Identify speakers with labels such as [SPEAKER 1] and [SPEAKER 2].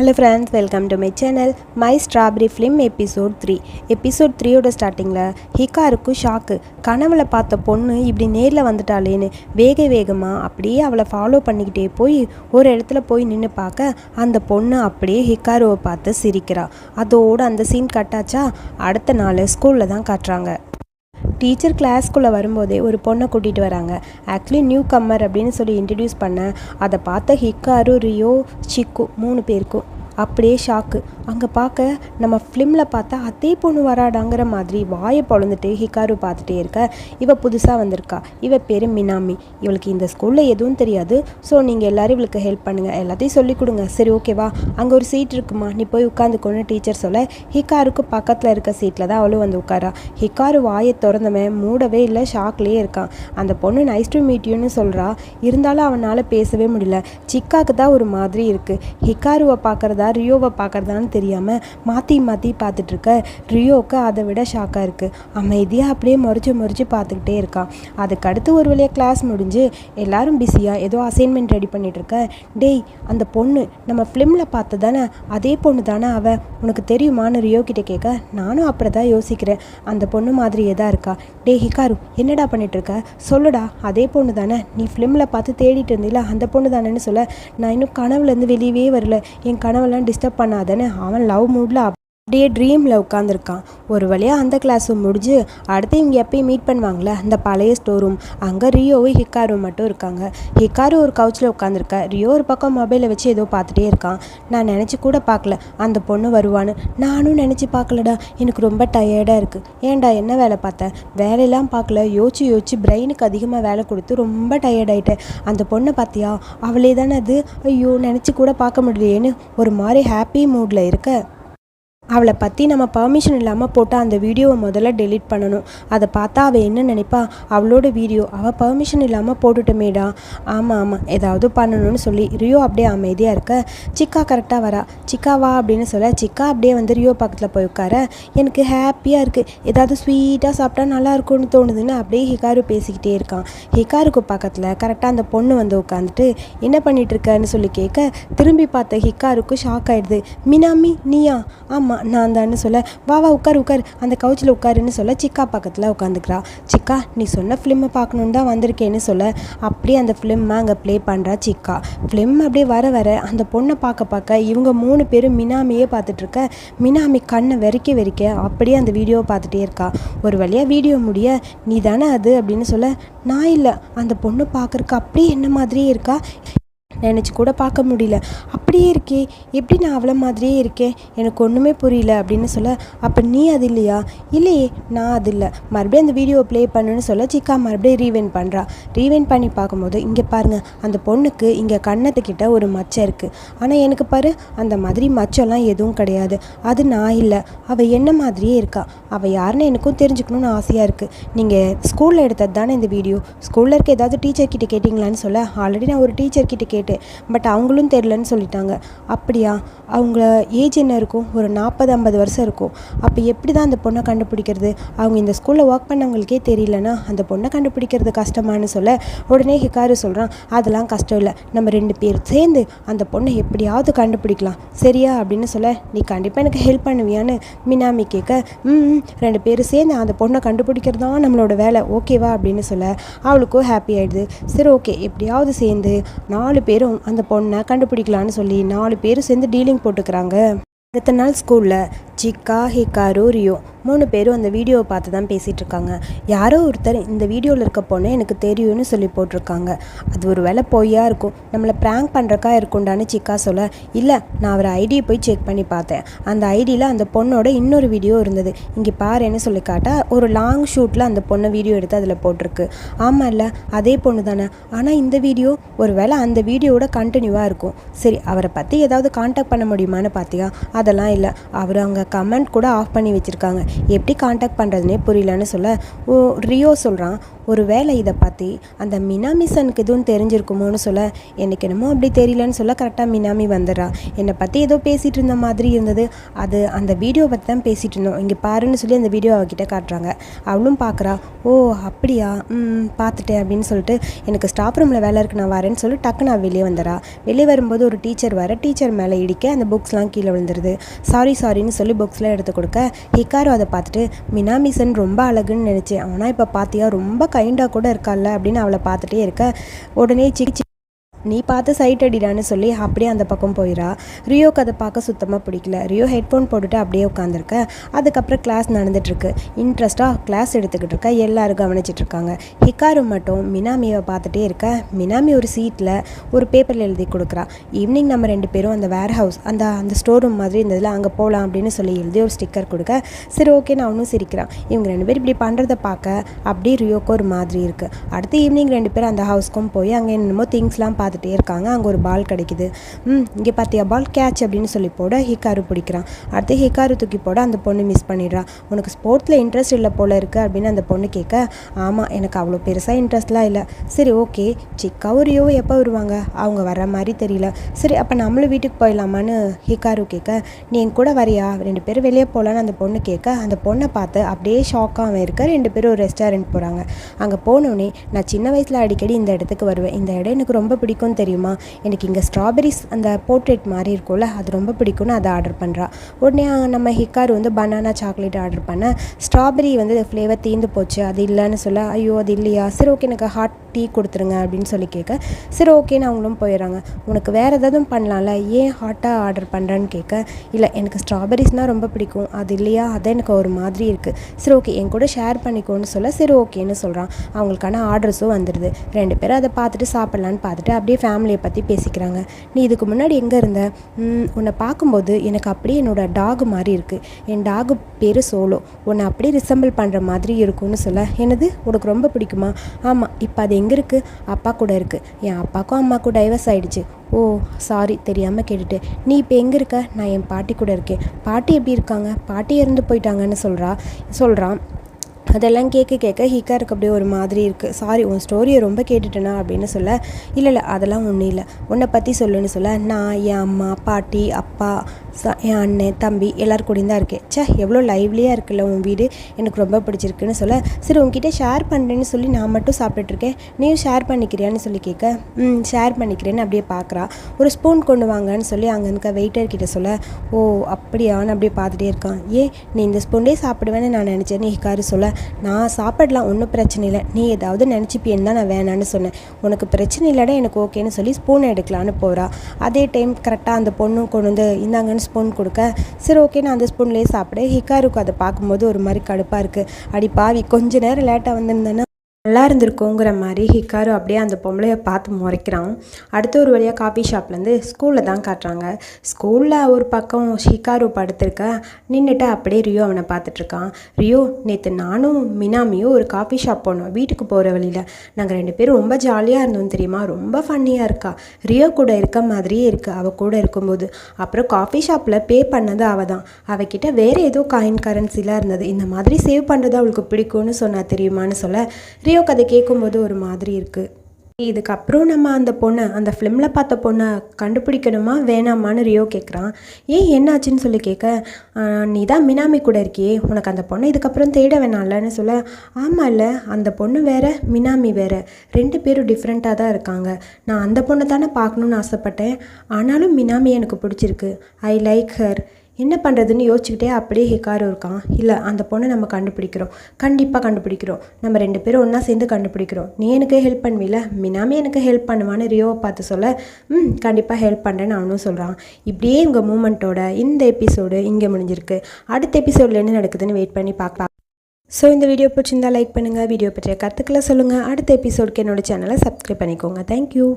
[SPEAKER 1] Hello friends welcome to my channel my strawberry film episode three episode த்ரீயோட ஸ்டார்டிங்கில் ஹிகாருக்கும் shock கனவுல பார்த்த பொண்ணு இப்படி நேரில் வந்துட்டாளேன்னு வேக வேகமாக அப்படியே அவளை ஃபாலோ பண்ணிக்கிட்டே போய் ஒரு இடத்துல போய் நின்று பார்க்க அந்த பொண்ணு அப்படியே ஹிகாருவை பார்த்து சிரிக்கிறா. அதோடு அந்த சீன் கட்டாச்சா அடுத்த நாள் ஸ்கூலில் தான் காட்டுறாங்க. டீச்சர் கிளாஸ்க்குள்ளே வரும்போதே ஒரு பொண்ணை கூட்டிகிட்டு வராங்க. ஆக்சுவலி நியூ கம்மர் அப்படின்னு சொல்லி இன்ட்ரடியூஸ் பண்ண அதை பார்த்த ஹிக்காரு ரியோ சிக்கு மூணு பேருக்கும். அப்படியே ஷாக்கு அங்கே பார்க்க நம்ம ஃபிலிமில் பார்த்தா அதே பொண்ணு வராடாங்கிற மாதிரி வாயை பொழந்துட்டு ஹிக்காரு பார்த்துட்டே இருக்க. இவ புதுசாக வந்திருக்கா. இவ பேர் மினாமி. இவளுக்கு இந்த ஸ்கூலில் எதுவும் தெரியாது. ஸோ நீங்கள் எல்லோரும் இவளுக்கு ஹெல்ப் பண்ணுங்கள் எல்லாத்தையும் சொல்லிக் கொடுங்க. சரி ஓகேவா அங்கே ஒரு சீட் இருக்குமா? நீ போய் உட்காந்துக்கோன்னு டீச்சர் சொல்ல ஹிக்காருக்கு பக்கத்தில் இருக்க சீட்டில் தான் அவளும் வந்து உட்காரா. ஹிக்காரு வாயை திறந்தவன் மூடவே இல்லை ஷாக்லேயே இருக்கான். அந்த பொண்ணு நைஸ் டு மீட்யூன்னு சொல்கிறா இருந்தாலும் அவனால் பேசவே முடியல. சிக்காக்கு தான் ஒரு மாதிரி இருக்குது ஹிக்காருவை பார்க்குறதா ரியோவை பார்க்குறதான்னு தெரியாமல் மாற்றி மாற்றி பார்த்துட்ருக்க. ரியோவுக்கு அதை விட ஷாக்காக இருக்குது அமைதியாக அப்படியே முறிச்சு முறிச்சு பார்த்துக்கிட்டே இருக்கான் அதுக்கு அடுத்து ஒரு வழியாக கிளாஸ் முடிஞ்சு எல்லாரும் பிஸியாக ஏதோ அசைன்மெண்ட் ரெடி பண்ணிகிட்ருக்க இருக்க டேய் அந்த பொண்ணு நம்ம ஃபிலிமில் பார்த்து தானே அதே பொண்ணு தானே அவள் உனக்கு தெரியுமான்னு ரியோ கிட்டே கேட்க நானும் அப்படி தான் யோசிக்கிறேன். அந்த பொண்ணு மாதிரியே தான் இருக்கா. டே ஹிகாரு என்னடா பண்ணிகிட்ருக்க சொல்லுடா அதே பொண்ணு தானே? நீ ஃபிலிமில் பார்த்து தேடிட்டு இருந்தில அந்த பொண்ணு தானேன்னு சொல்ல. நான் இன்னும் கனவுலேருந்து வெளியவே வரல. என் கனவெல்லாம் டிஸ்டர்ப் பண்ணாதேன்னு அவன் லவ் மூடில் அப்படியே ட்ரீமில் உட்காந்துருக்கான் ஒரு வழியாக அந்த கிளாஸும் முடிஞ்சு அடுத்து இவங்க எப்பயும் மீட் பண்ணுவாங்களே அந்த பழைய ஸ்டோர் ரூம் அங்கே ரியோவும் ஹிக்காரும் மட்டும் இருக்காங்க. ஹிக்காரு ஒரு கவுச்சில் உட்காந்துருக்க ரியோ ஒரு பக்கம் மொபைலை வச்சு ஏதோ பார்த்துட்டே இருக்கான். நான் நினச்சி கூட பார்க்கல. அந்த பொண்ணு வருவான்னு நானும் நினச்சி பார்க்கலடா. எனக்கு ரொம்ப டயர்டாக இருக்குது ஏன்டா என்ன வேலை பார்த்தேன் வேலையெல்லாம் பார்க்கல. யோசிச்சு யோசிச்சு பிரெயினுக்கு அதிகமாக வேலை கொடுத்து ரொம்ப டயர்டாயிட்டேன் அந்த பொண்ணை பார்த்தியா? அவளே தானே அது? ஐயோ நினச்சி கூட பார்க்க முடியலையேன்னு ஒரு மாதிரி ஹாப்பி மூடில் இருக்க. அவளை பற்றி நம்ம பர்மிஷன் இல்லாமல் போட்டால் அந்த வீடியோவை முதல்ல டெலீட் பண்ணணும். அதை பார்த்தா அவள் என்ன நினைப்பா? அவளோட வீடியோ அவள் பர்மிஷன் இல்லாமல் போட்டுட்டோமேடா. ஆமாம் ஆமாம் ஏதாவது பண்ணணும்னு சொல்லி ரியோ அப்படியே அமைதியாக இருக்க. சிக்கா கரெக்டாக வரா. சிக்கா வா அப்படின்னு சொல்ல சிக்கா அப்படியே வந்து ரியோ பக்கத்தில் போய் உட்கார. எனக்கு ஹாப்பியாக இருக்குது ஏதாவது ஸ்வீட்டாக சாப்பிட்டா நல்லா இருக்கும்னு தோணுதுன்னு அப்படியே ஹிகாரு பேசிக்கிட்டே இருக்கான். ஹிகாருக்கு பக்கத்தில் கரெக்டாக அந்த பொண்ணு வந்து உட்காந்துட்டு என்ன பண்ணிகிட்டு இருக்கன்னு சொல்லி கேட்க திரும்பி பார்த்த ஹிகாருக்கு ஷாக் ஆகிடுது மினாமி நீயா? ஆமாம் நான் தான்னு சொல்ல வா வா உட்காரு உட்காரு. அந்த கவுச்சில் உட்காருன்னு சொல்ல சிக்கா பக்கத்தில் உட்காந்துக்கிறா. சிக்கா நீ சொன்ன ஃபிலிமை பார்க்கணுன்னு தான் வந்திருக்கேன்னு சொல்ல. அப்படியே அந்த ஃபிலிம்மை அங்கே ப்ளே பண்ணுறா சிக்கா. ஃபிலிம் அப்படியே வர வர அந்த பொண்ணை பார்க்க பார்க்க இவங்க மூணு பேரும் மினாமியே பார்த்துட்ருக்க மினாமி கண்ணை வெறிக்க வெறிக்க அப்படியே அந்த வீடியோவை பார்த்துட்டே இருக்கா. ஒரு வழியாக வீடியோ முடிய நீ தானே அது? அப்படின்னு சொல்ல நான் இல்லை. அந்த பொண்ணு பார்க்குறக்கு அப்படியே என்ன மாதிரியே இருக்கா? நினச்சி கூட பார்க்க முடியல. அப்படியே இருக்கே எப்படி நான் அவளை மாதிரியே இருக்கேன்? எனக்கு ஒன்றுமே புரியல அப்படின்னு சொல்ல அப்போ நீ அது இல்லையா? இல்லையே நான் அது இல்லை. மறுபடியும் அந்த வீடியோ ப்ளே பண்ணுன்னு சொல்ல சிக்கா மறுபடியும் ரீவைன் பண்ணுறா ரீவைன் பண்ணி பார்க்கும்போது இங்கே பாருங்கள் அந்த பொண்ணுக்கு இங்கே கண்ணத்துக்கிட்ட ஒரு மச்சம் இருக்குது ஆனால் எனக்கு பாரு அந்த மாதிரி மச்சம்லாம் எதுவும் கிடையாது. அது நான் இல்லை. அவள் என்ன மாதிரியே இருக்கா? அவள் யாருன்னு எனக்கும் தெரிஞ்சுக்கணும்னு ஆசையாக இருக்குது நீங்கள் ஸ்கூலில் எடுத்தது தானே இந்த வீடியோ ஸ்கூலில் இருக்க ஏதாவது டீச்சர் கிட்டே கேட்டிங்களான்னு சொல்ல ஆல்ரெடி நான் ஒரு டீச்சர் கிட்ட கேட்டேன் பட் அவங்களும் தெரிலன்னு சொல்லிட்டாங்க. அப்படியா? அவங்க ஏஜ் என்ன இருக்கும்? ஒரு நாற்பது ஐம்பது வருஷம் இருக்கும். அப்போ எப்படி தான் அந்த பொண்ணை கண்டுபிடிக்கிறது? அவங்க இந்த ஸ்கூலில் ஒர்க் பண்ணவங்களுக்கே தெரியலனா அந்த பொண்ணை கண்டுபிடிக்கிறது கஷ்டமானு சொல்ல உடனே ஹிகாரு சொல்கிறான் அதெல்லாம் கஷ்டம் இல்லை. நம்ம ரெண்டு பேர் சேர்ந்து அந்த பொண்ணை எப்படியாவது கண்டுபிடிக்கலாம். சரியா? அப்படின்னு சொல்ல நீ கண்டிப்பாக எனக்கு ஹெல்ப் பண்ணுவியான்னு மினாமி கேட்க ம் ரெண்டு பேரும் சேர்ந்து அந்த பொண்ணை கண்டுபிடிக்கிறது தான் நம்மளோட வேலை. ஓகேவா? அப்படின்னு சொல்ல அவளுக்கும் ஹாப்பி ஆகிடுது சரி ஓகே. எப்படியாவது சேர்ந்து நாலு பேர் பேரும் அந்த பொண்ணை கண்டுபிடிக்கலான்னு சொல்லி நாலு பேரும் சேர்ந்து டீலிங் போட்டுக்கிறாங்க. அடுத்த நாள் ஸ்கூலில் சிக்கா ஹிகாரு ரியோ மூணு பேரும் அந்த வீடியோவை பார்த்து தான் பேசிகிட்டு இருக்காங்க யாரோ ஒருத்தர் இந்த வீடியோவில் இருக்க பொண்ணு எனக்கு தெரியும்னு சொல்லி போட்டிருக்காங்க. அது ஒரு வேலை பொய்யா இருக்கும். நம்மளை ப்ராங்க் பண்ணுறக்கா இருக்குண்டான்னு சிக்கா சொல்ல இல்லை நான் அவர் ஐடியை போய் செக் பண்ணி பார்த்தேன். அந்த ஐடியில் அந்த பொண்ணோட இன்னொரு வீடியோ இருந்தது. இங்கே பாருன்னு சொல்லி காட்டா ஒரு லாங் ஷூட்டில் அந்த பொண்ணை வீடியோ எடுத்து அதில் போட்டிருக்கு. ஆமாம் இல்லை அதே பொண்ணு தானே. ஆனால் இந்த வீடியோ ஒரு வேளை அந்த வீடியோவோட கண்டினியூவாக இருக்கும். சரி அவரை பற்றி ஏதாவது காண்டாக்ட் பண்ண முடியுமான்னு பார்த்தியா அதெல்லாம் இல்லை. அவர் அங்கே கமெண்ட் கூட ஆஃப் பண்ணி வச்சுருக்காங்க. எப்படி காண்டாக்ட் பண்ணுறதுனே புரியலன்னு சொல்ல ஓ ரியோ சொல்கிறான் ஒரு வேளை இதை பார்த்து அந்த மினாமிசனுக்கு எதுவும் தெரிஞ்சிருக்குமோன்னு சொல்ல எனக்கு என்னமோ அப்படி தெரியலன்னு சொல்ல கரெக்டாக மினாமி வந்துடுறா. என்னை பற்றி ஏதோ பேசிகிட்டு இருந்த மாதிரி இருந்தது. அது அந்த வீடியோ பற்றி தான் பேசிகிட்டு இருந்தோம். இங்கே பாருன்னு சொல்லி அந்த வீடியோ அவகிட்ட காட்டுறாங்க. அவளும் பார்க்குறா ஓ அப்படியா? ம் பார்த்துட்டேன் அப்படின்னு சொல்லிட்டு எனக்கு ஸ்டாஃப் ரூமில் வேலை இருக்கு நான் வரேன்னு சொல்லி டக்கு நான் வெளியே வந்துடா வெளியே வரும்போது ஒரு டீச்சர் வர டீச்சர் மேலே இடிக்க அந்த புக்ஸ்லாம் கீழே விழுந்துருது. சாரி சாரின்னு சொல்லி புக்ஸ்லாம் எடுத்து கொடுக்க ஹிக்காரு அதை பார்த்துட்டு மினாமிசன் ரொம்ப அழகுன்னு நினச்சேன். ஆனால் இப்போ பார்த்தியா? ரொம்ப கைண்டாக கூட இருக்கால்ல அப்படின்னு அவளை பார்த்துட்டே இருக்க. உடனே சிக்கி நீ பார்த்து சைட் அடிடான்னு சொல்லி அப்படியே அந்த பக்கம் போயிடா ரியோக்கு அதை பார்க்க சுத்தமாக பிடிக்கல. ரியோ ஹெட்ஃபோன் போட்டுட்டு அப்படியே உட்காந்துருக்க அதுக்கப்புறம் கிளாஸ் நடந்துட்டுருக்கு. இன்ட்ரெஸ்ட்டாக கிளாஸ் எடுத்துக்கிட்டு இருக்க. எல்லாரும் கவனிச்சிட்ருக்காங்க ஹிக்காரு மட்டும் மினாமியை பார்த்துட்டே இருக்க. மினாமி ஒரு சீட்டில் ஒரு பேப்பரில் எழுதி கொடுக்குறா. ஈவினிங் நம்ம ரெண்டு பேரும் அந்த வேர் ஹவுஸ் அந்த அந்த ஸ்டோர் ரூம் மாதிரி இருந்ததில் அங்கே போகலாம் அப்படின்னு சொல்லி எழுதி ஒரு ஸ்டிக்கர் கொடுக்க. சரி ஓகே நான் அவனும் சிரிக்கிறான். இவங்க ரெண்டு பேரும் இப்படி பண்ணுறதை பார்க்க அப்படியே ரியோக்கு ஒரு மாதிரி இருக்குது அடுத்து ஈவினிங் ரெண்டு பேரும் அந்த ஹவுஸ்க்கும் போய் அங்கே என்னமோ திங்ஸ்லாம் பார்த்துட்டே இருக்காங்க. அங்கே ஒரு பால் கிடைக்குது. ம் இங்கே பார்த்தியா பால் கேட்ச் அப்படின்னு சொல்லி போட ஹிக்காரு பிடிக்கிறான். அடுத்து ஹிக்காரு தூக்கி போட அந்த பொண்ணு மிஸ் பண்ணிடுறா. உனக்கு ஸ்போர்ட்ஸில் இன்ட்ரெஸ்ட் இல்லை போல் இருக்குது அப்படின்னு அந்த பொண்ணு கேட்க ஆமாம் எனக்கு அவ்வளோ பெருசாக இன்ட்ரெஸ்ட்லாம் இல்லை. சரி ஓகே சிக்காவும் ரியோ எப்போ வருவாங்க? அவங்க வர்ற மாதிரி தெரியல. சரி அப்போ நம்மளும் வீட்டுக்கு போயிடலாமான்னு ஹிக்காரு கேட்க நீ என் கூட வரியா? ரெண்டு பேரும் வெளியே போகலான்னு அந்த பொண்ணு கேட்க அந்த பொண்ணை பார்த்து அப்படியே ஷாக்காக அவன் இருக்க ரெண்டு பேரும் ஒரு ரெஸ்டாரண்ட் போகிறாங்க அங்கே போனோடனே நான் சின்ன வயசில் அடிக்கடி இந்த இடத்துக்கு வருவேன். இந்த இடம் எனக்கு ரொம்ப பிடிக்கும். தெரியுமா? எனக்கு இங்கே ஸ்ட்ராபெரிஸ் அந்த போர்ட்ரேட் மாதிரி இருக்கும்ல அது ரொம்ப பிடிக்கும்னு அதை ஆர்டர் பண்ணுறா உடனே நம்ம ஹிக்கார் வந்து பனானா சாக்லேட் ஆர்டர் பண்ண ஸ்ட்ராபெரி வந்து ஃப்ளேவர் தீர்ந்து போச்சு அது இல்லைன்னு சொல்ல ஐயோ அது இல்லையா? சரி ஓகே எனக்கு ஹாட் டீ கொடுத்துருங்க அப்படின்னு சொல்லி கேட்க சரி ஓகேன்னு அவங்களும் போயிடுறாங்க. உனக்கு வேறு ஏதாவது பண்ணலாம்ல? ஏன் ஹாட்டாக ஆர்டர் பண்ணுறேன்னு கேட்க இல்லை எனக்கு ஸ்ட்ராபெரிஸ்னால் ரொம்ப பிடிக்கும். அது இல்லையா? அதான் எனக்கு ஒரு மாதிரி இருக்குது சரி ஓகே என் கூட ஷேர் பண்ணிக்கோன்னு சொல்ல சரி ஓகேன்னு சொல்கிறான் அவங்களுக்கான ஆர்டர்ஸும் வந்துடுது ரெண்டு பேரும் அதை பார்த்துட்டு சாப்பிட்லான்னு பார்த்துட்டு அப்படியே ஃபேமிலியை பற்றி பேசிக்கிறாங்க. நீ இதுக்கு முன்னாடி எங்கே இருந்த? உன்னை பார்க்கும்போது எனக்கு அப்படியே என்னோட டாக் மாதிரி இருக்குது என் டாகு பேர் சோலோ. உன்னை அப்படியே ரிசம்பிள் பண்ணுற மாதிரி இருக்கும்னு சொல்ல எனது உனக்கு ரொம்ப பிடிக்குமா? ஆமாம் இப்போ அது எங்கே இருக்குது அப்பா கூட இருக்குது என் அப்பாவுக்கும் அம்மாக்கும் டைவர்ஸ் ஆகிடுச்சு ஓ சாரி தெரியாமல் கேட்டுட்டு. நீ இப்போ எங்கே இருக்க? நான் என் பாட்டி கூட இருக்கேன். பாட்டி எப்படி இருக்காங்க? பாட்டி இறந்து போயிட்டாங்கன்னு சொல்கிறா சொல்கிறான் அதெல்லாம் கேட்க கேட்க ஹிக்காருக்கு அப்படியே ஒரு மாதிரி இருக்குது சாரி உன் ஸ்டோரியை ரொம்ப கேட்டுட்டேனா அப்படின்னு சொல்ல இல்லை இல்லை அதெல்லாம் ஒன்றும் இல்லை. உன்னை பற்றி சொல்லுன்னு சொல்ல நான் என் அம்மா பாட்டி அப்பா என் அண்ணன் தம்பி எல்லோரும் கூடயும் தான் இருக்கேன். சே எவ்வளோ லைவ்லியாக இருக்குல்ல உன் வீடு. எனக்கு ரொம்ப பிடிச்சிருக்குன்னு சொல்ல. சரி உங்ககிட்ட ஷேர் பண்ணுறேன்னு சொல்லி நான் மட்டும் சாப்பிட்டுட்ருக்கேன் நீயும் ஷேர் பண்ணிக்கிறியான்னு சொல்லி கேட்க ம் ஷேர் பண்ணிக்கிறேன்னு அப்படியே பார்க்குறா ஒரு ஸ்பூன் கொண்டு வாங்கன்னு சொல்லி அங்கே இருக்க வெயிட்டர் கிட்ட சொல்ல ஓ அப்படியான்னு அப்படியே பார்த்துட்டே இருக்கான். ஏன் நீ இந்த ஸ்பூன்லேயே சாப்பிடுவேன்னு நான் நினச்சேன்னு ஹிக்காரு சொல்ல நான் சாப்பிடலாம் ஒன்றும் பிரச்சனை இல்லை. நீ ஏதாவது நினச்சிப்பியன்னு தான் நான் வேணான்னு சொன்னேன். உனக்கு பிரச்சனை இல்லைடா எனக்கு ஓகேன்னு சொல்லி ஸ்பூன் எடுக்கலான்னு போகிறா அதே டைம் கரெக்டாக அந்த பொண்ணும் கொண்டு வந்து இந்தாங்கன்னு ஸ்பூன் கொடுக்க. சரி ஓகே நான் அந்த ஸ்பூன்லேயே சாப்பிட. ஹிக்காருக்கு அதை பார்க்கும்போது ஒரு மாதிரி கடுப்பாக இருக்குது அடி பாவி கொஞ்ச நேரம் லேட்டாக வந்திருந்தேன்னா நல்லா இருந்திருக்குங்கிற மாதிரி ஹிக்காரு அப்படியே அந்த பொம்பளையை பார்த்து முறைக்கிறான். அடுத்த ஒரு வழியாக காஃபி ஷாப்லேருந்து ஸ்கூலில் தான் காட்டுறாங்க. ஸ்கூலில் ஒரு பக்கம் ஹிக்காரு படுத்திருக்க நின்றுட்டு அப்படியே ரியோ அவனை பார்த்துட்ருக்கான் ரியோ நேற்று நானும் மினாமியும் ஒரு காஃபி ஷாப் போனோம். வீட்டுக்கு போகிற வழியில். நாங்கள் ரெண்டு பேரும் ரொம்ப ஜாலியாக இருந்தோம் தெரியுமா? ரொம்ப ஃபன்னியாக இருக்கா? ரியோ கூட இருக்க மாதிரியே இருக்குது அவள் கூட இருக்கும்போது. அப்புறம் காஃபி ஷாப்பில் பே பண்ணது அவள் தான். அவகிட்ட வேறு ஏதோ காயின் கரன்சிலாம் இருந்தது. இந்த மாதிரி சேவ் பண்ணுறது அவளுக்கு பிடிக்கும்னு சொன்னா தெரியுமான்னு சொல்ல ரியோ கதை கேட்கும்போது ஒரு மாதிரி இருக்குது இதுக்கப்புறம் நம்ம அந்த பொண்ணை அந்த ஃபிலிமில் பார்த்த பொண்ணை கண்டுபிடிக்கணுமா வேணாமான்னு ரியோ கேட்குறான் ஏன் என்னாச்சுன்னு சொல்லி கேட்க நீ தான் மினாமி கூட இருக்கியே. உனக்கு அந்த பொண்ணை இதுக்கப்புறம் தேட வேணாம்லன்னு சொல்ல. ஆமாம் இல்லை. அந்த பொண்ணு வேறு மினாமி வேறு. ரெண்டு பேரும் டிஃப்ரெண்ட்டாக தான் இருக்காங்க. நான் அந்த பொண்ணை தானே பார்க்கணுன்னு ஆசைப்பட்டேன். ஆனாலும் மினாமி எனக்கு பிடிச்சிருக்கு. ஐ லைக் ஹர் என்ன பண்ணுறதுன்னு யோசிச்சுக்கிட்டே அப்படியே ஹிக்காரு இருக்கான். இல்லை அந்த பொண்ணை நம்ம கண்டுபிடிக்கிறோம். கண்டிப்பாக கண்டுபிடிக்கிறோம். நம்ம ரெண்டு பேரும் ஒன்றா சேர்ந்து கண்டுபிடிக்கிறோம். நீ எனக்கு ஹெல்ப் பண்ணுவீல? மினாமே எனக்கு ஹெல்ப் பண்ணுவான்னு ரியோவை பார்த்து சொல்ல ம் கண்டிப்பாக ஹெல்ப் பண்ணுறேன்னு அவனும் சொல்கிறான் இப்படியே இவங்க மூமெண்ட்டோட இந்த எபிசோடு இங்கே முடிஞ்சிருக்கு. அடுத்த எபிசோடில் என்ன நடக்குதுன்னு வெயிட் பண்ணி பார்க்கலாம் ஸோ இந்த வீடியோ பிடிச்சிருந்தா லைக் பண்ணுங்கள் வீடியோ பற்றிய கருத்துக்களை சொல்லுங்கள் அடுத்த எபிசோடுக்கு என்னோடய சேனலை சப்ஸ்கிரைப் பண்ணிக்கோங்க. தேங்க்யூ